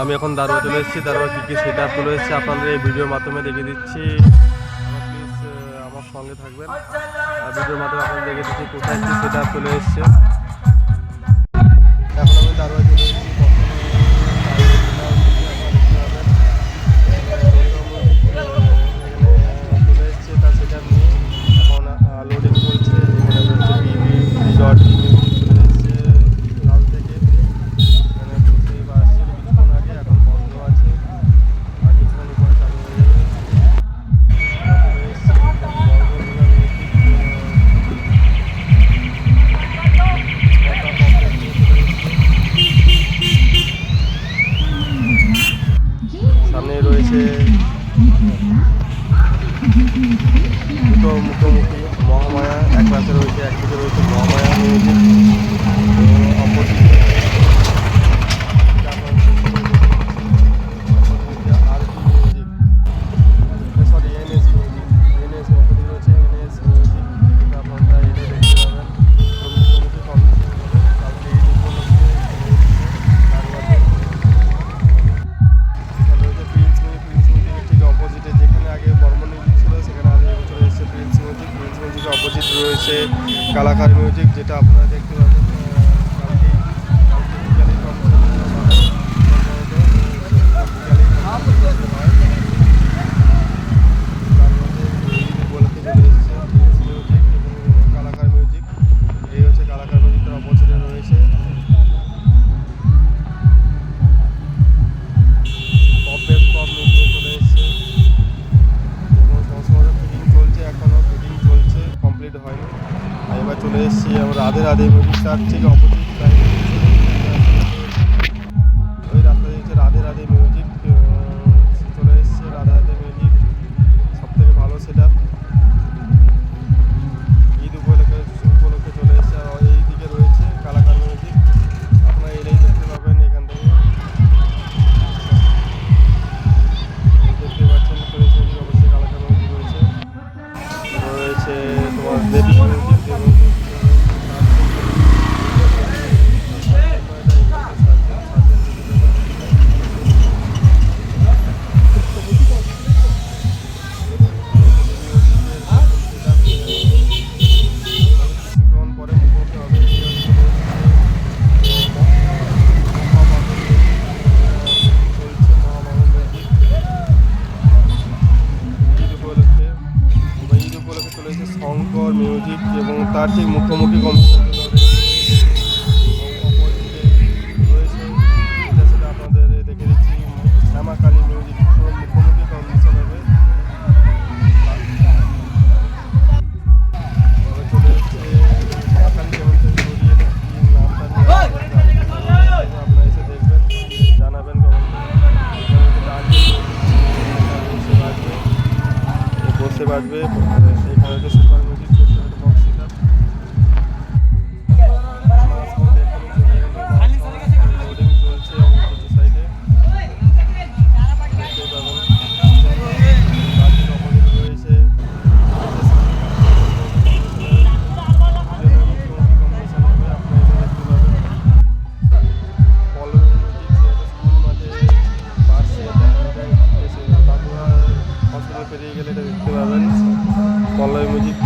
আমি এখন দারোয়া চলে এসেছি দারোয়া কী কী সেটা তুলে এসেছি আপনাদের এই ভিডিওর মাধ্যমে দেখে দিচ্ছি। প্লিজ আমার সঙ্গে থাকবেন। আর ভিডিওর মাধ্যমে আপনাদের দেখে দিচ্ছি কোথায় কী সেটা চলে এসছে। এখন আমি দারোয়া দুটো মুখোমুখি মহামায়া এক পাশে রয়েছে এক পাশে রয়েছে মহামায়া। রয়েছে হচ্ছে কালাকার মিউজিক যেটা আপনারা দেখতে কমপ্লিট হয়নি এবার চলে এসেছি আমরা রাধে রাধে মন্দিরটার ঠিক অপোজিট উচিত এবং তার সেই মুখোমুখি কমিশন বাজবে পেরিয়ে গেলে এটা দেখতে পাবেন। কলয় মজিদ